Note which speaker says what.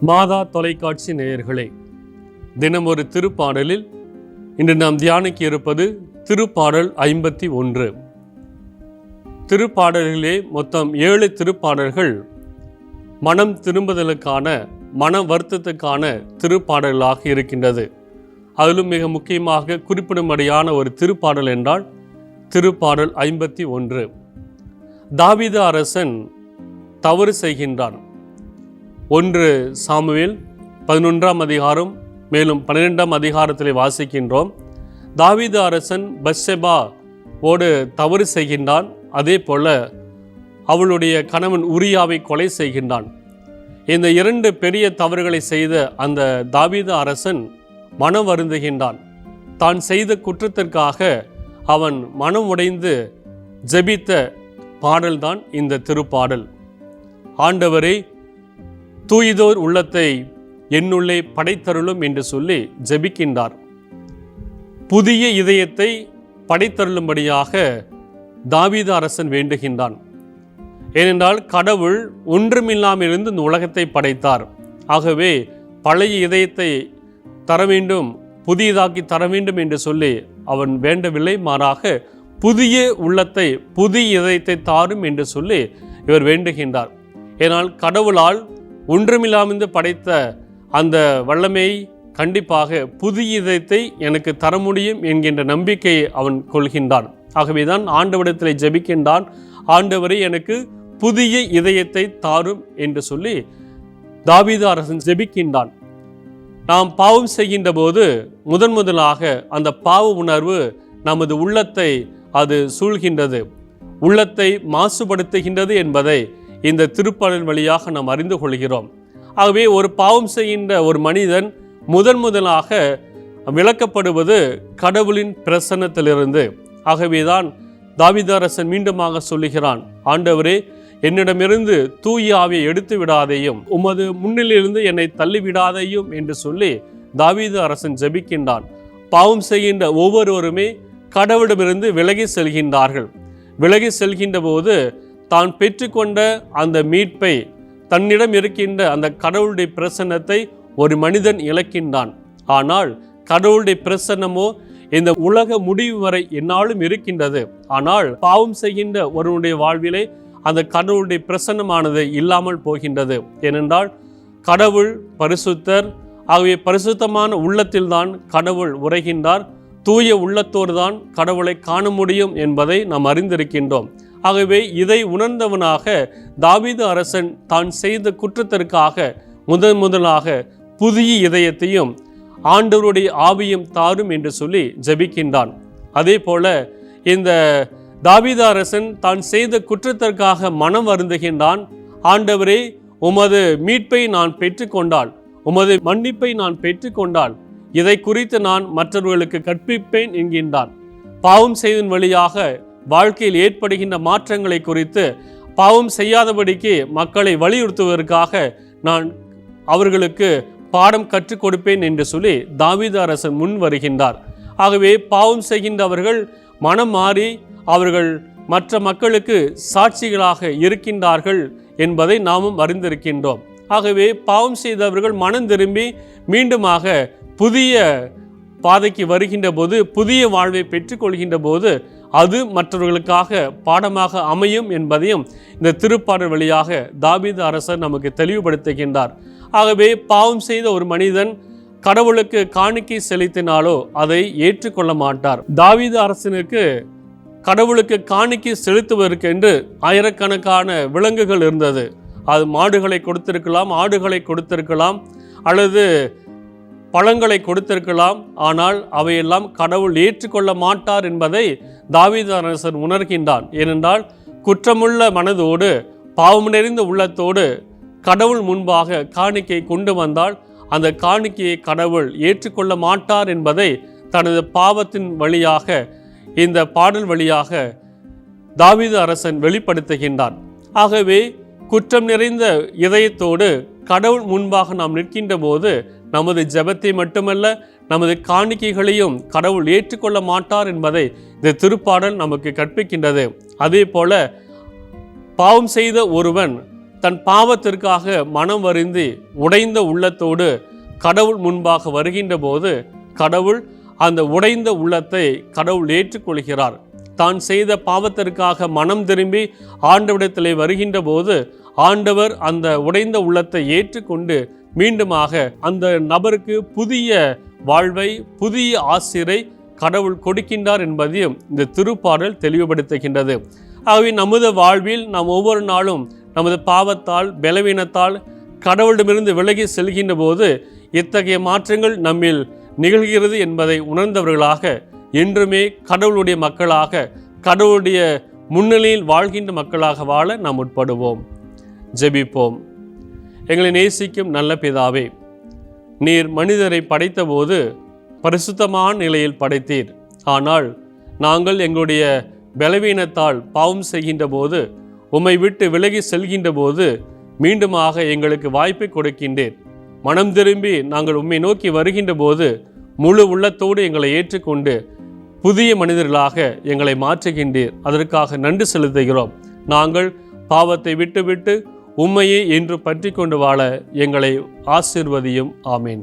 Speaker 1: மாதா தொலைக்காட்சி நேயர்களே தினம் ஒரு திருப்பாடலில் இன்று நாம் தியானிக்க இருப்பது திருப்பாடல் ஐம்பத்தி ஒன்று. திருப்பாடல்களிலே மொத்தம் ஏழு திருப்பாடல்கள் மனம் திரும்புதலுக்கான மன வருத்தத்துக்கான திருப்பாடல்களாக இருக்கின்றது. அதிலும் மிக முக்கியமாக குறிப்பிடும்படியான ஒரு திருப்பாடல் என்றால் திருப்பாடல் ஐம்பத்தி ஒன்று. தாவித அரசன் தவறு செய்கின்றான். ஒன்று சாமுவேல் பதினொன்றாம் அதிகாரம் மேலும் பன்னிரெண்டாம் அதிகாரத்தில் வாசிக்கின்றோம். தாவீது அரசன் பஸ்ஸெபா ஓடு தவறு செய்கின்றான். அதே போல அவளுடைய கணவன் உரியாவை கொலை செய்கின்றான். இந்த இரண்டு பெரிய தவறுகளை செய்த அந்த தாவீது அரசன் மனம் வருந்துகின்றான். தான் செய்த குற்றத்திற்காக அவன் மனம் உடைந்து ஜெபித்த பாடல்தான் இந்த திருப்பாடல். ஆண்டவரே தூய்தோர் உள்ளத்தை என்னுள்ளே படைத்தருளும் என்று சொல்லி ஜெபிக்கின்றார். புதிய இதயத்தை படைத்தருளும்படியாக தாவீத அரசன் வேண்டுகின்றான். ஏனென்றால் கடவுள் ஒன்றுமில்லாமிருந்து இந்த உலகத்தை படைத்தார். ஆகவே பழைய இதயத்தை தர வேண்டும் புதியதாக்கி தர வேண்டும் என்று சொல்லி அவன் வேண்டவில்லை. மாறாக புதிய உள்ளத்தை புதிய இதயத்தை தாரும் என்று சொல்லி இவர் வேண்டுகின்றார். ஏனால் கடவுளால் ஒன்றுமில்லாமிருந்து படைத்த அந்த வல்லமையை கண்டிப்பாக புதிய இதயத்தை எனக்கு தர முடியும் என்கின்ற நம்பிக்கையை அவன் கொள்கின்றான். ஆகவேதான் ஆண்டவரிடத்தில் ஜெபிக்கின்றான். ஆண்டவரை எனக்கு புதிய இதயத்தை தாரும் என்று சொல்லி தாவீது அரசன் ஜெபிக்கின்றான். நாம் பாவம் செய்கின்ற போது முதன் முதலாக அந்த பாவ உணர்வு நமது உள்ளத்தை அது சூழ்கின்றது. உள்ளத்தை மாசுபடுத்துகின்றது என்பதை இந்த திருப்பாடல் வழியாக நாம் அறிந்து கொள்கிறோம். ஆகவே ஒரு பாவம் செய்கின்ற ஒரு மனிதன் முதன் முதலாக விளக்கப்படுவது கடவுளின் பிரசன்னத்திலிருந்து. ஆகவேதான் தாவிதாரசன் மீண்டுமாக சொல்லுகிறான் ஆண்டவரே என்னிடமிருந்து தூய ஆவியை எடுத்து விடாதையும் உமது முன்னிலிருந்து என்னை தள்ளிவிடாதையும் என்று சொல்லி தாவீது அரசன் ஜெபிக்கின்றான். பாவம் செய்கின்ற ஒவ்வொருவருமே கடவுளிடமிருந்து விலகி செல்கின்றார்கள். விலகி செல்கின்ற போது தான் பெற்றுக்கொண்ட அந்த மீட்பை தன்னிடம் இருக்கின்ற அந்த கடவுளுடைய பிரசன்னத்தை ஒரு மனிதன் இழக்கின்றான். ஆனால் கடவுளுடைய பிரசன்னமோ இந்த உலக முடிவு வரை என்னாலும் இருக்கின்றது. ஆனால் பாவம் செய்கின்ற ஒருவனுடைய வாழ்விலே அந்த கடவுளுடைய பிரசன்னமானது இல்லாமல் போகின்றது. ஏனென்றால் கடவுள் பரிசுத்தர் ஆகவே பரிசுத்தமான உள்ளத்தில்தான் கடவுள் உரைகின்றார். தூய உள்ளத்தோடு தான் கடவுளை காண முடியும் என்பதை நாம் அறிந்திருக்கின்றோம். ஆகவே இதை உணர்ந்தவனாக தாவீது அரசன் தான் செய்த குற்றத்திற்காக முதன் முதலாக புதிய இதயத்தையும் ஆண்டவருடைய ஆவியும் தாரும் என்று சொல்லி ஜெபிக்கின்றான். அதே போல இந்த தாவீது அரசன் தான் செய்த குற்றத்திற்காக மனம் வருந்துகின்றான். ஆண்டவரே உமது மீட்பை நான் பெற்றுக்கொண்டால் உமது மன்னிப்பை நான் பெற்றுக்கொண்டால் இதை குறித்து நான் மற்றவர்களுக்கு கற்பிப்பேன் என்கின்றான். பாவம் செய்தன் வழியாக வாழ்க்கையில் ஏற்படுகின்ற மாற்றங்களை குறித்து பாவம் செய்யாதபடிக்கு மக்களை வலியுறுத்துவதற்காக நான் அவர்களுக்கு பாடம் கற்றுக் கொடுப்பேன் என்று சொல்லி தாவித அரசன் முன் வருகின்றார். ஆகவே பாவம் செய்கின்றவர்கள் மனம் மாறி அவர்கள் மற்ற மக்களுக்கு சாட்சிகளாக இருக்கின்றார்கள் என்பதை நாமும் அறிந்திருக்கின்றோம். ஆகவே பாவம் செய்தவர்கள் மனம் திரும்பி மீண்டுமாக புதிய பாதைக்கு வருகின்ற போது புதிய வாழ்வை பெற்றுக்கொள்கின்ற போது அது மற்றவர்களுக்காக பாடமாக அமையும் என்பதையும் இந்த திருப்பாடல் வழியாக தாபீத அரசர் நமக்கு தெளிவுபடுத்துகின்றார். ஆகவே பாவம் செய்த ஒரு மனிதன் கடவுளுக்கு காணிக்கை செலுத்தினாலோ அதை ஏற்றுக்கொள்ள மாட்டார். தாவீது அரசனுக்கு கடவுளுக்கு காணிக்கை செலுத்துவதற்கு என்று ஆயிரக்கணக்கான விலங்குகள் இருந்தது. அது மாடுகளை கொடுத்திருக்கலாம் ஆடுகளை கொடுத்திருக்கலாம் அல்லது பழங்களை கொடுத்திருக்கலாம். ஆனால் அவையெல்லாம் கடவுள் ஏற்றுக்கொள்ள மாட்டார் என்பதை தாவீது அரசன் உணர்கின்றான். ஏனென்றால் குற்றமுள்ள மனதோடு பாவம் நிறைந்த உள்ளத்தோடு கடவுள் முன்பாக காணிக்கை கொண்டு வந்தால் அந்த காணிக்கையை கடவுள் ஏற்றுக்கொள்ள மாட்டார் என்பதை தனது பாவத்தின் வழியாக இந்த பாடல் வழியாக தாவித அரசன் வெளிப்படுத்துகின்றான். ஆகவே குற்றம் நிறைந்த இதயத்தோடு கடவுள் முன்பாக நாம் நிற்கின்ற போது நமது ஜெபத்தை மட்டுமல்ல நமது காணிக்கைகளையும் கடவுள் ஏற்றுக்கொள்ள மாட்டார் என்பதை இந்த திருப்பாடல் நமக்கு கற்பிக்கின்றது. அதே போல பாவம் செய்த ஒருவன் தன் பாவத்திற்காக மனம் வருந்தி உடைந்த உள்ளத்தோடு கடவுள் முன்பாக வருகின்ற போது கடவுள் அந்த உடைந்த உள்ளத்தை கடவுள் ஏற்றுக்கொள்கிறார். தான் செய்த பாவத்திற்காக மனம் திரும்பி ஆண்டவிடத்திலே வருகின்ற போது ஆண்டவர் அந்த உடைந்த உள்ளத்தை ஏற்றுக்கொண்டு மீண்டுமாக அந்த நபருக்கு புதிய வாழ்வை புதிய ஆசிரை கடவுள் கொடுக்கின்றார் என்பதையும் இந்த திருப்பாடல் தெளிவுபடுத்துகின்றது. ஆகவே நமது வாழ்வில் நாம் ஒவ்வொரு நாளும் நமது பாவத்தால் பலவீனத்தால் கடவுளிடமிருந்து விலகி செல்கின்ற போது இத்தகைய மாற்றங்கள் நம்மில் நிகழ்கிறது என்பதை உணர்ந்தவர்களாக என்றுமே கடவுளுடைய மக்களாக கடவுளுடைய முன்னிலையில் வாழ்கின்ற மக்களாக வாழ நாம் உட்படுவோம் ஜெபிப்போம். எங்களை நேசிக்கும் நல்ல பிதாவே நீர் மனிதரை படைத்தபோது பரிசுத்தமான நிலையில் படைத்தீர். ஆனால் நாங்கள் எங்களுடைய பலவீனத்தால் பாவம் செய்கின்ற போது உம்மை விட்டு விலகி செல்கின்ற போது மீண்டுமாக எங்களுக்கு வாய்ப்பை கொடுக்கின்றேன் மனம் திரும்பி நாங்கள் உம்மை நோக்கி வருகின்ற போது முழு உள்ளத்தோடு எங்களை ஏற்றுக்கொண்டு புதிய மனிதர்களாக எங்களை மாற்றுகின்றீர். அதற்காக நன்றி செலுத்துகிறோம். நாங்கள் பாவத்தை விட்டுவிட்டு உம்மையே என்று பற்றி கொண்டு வாழ எங்களை ஆசிர்வதியும். ஆமேன்.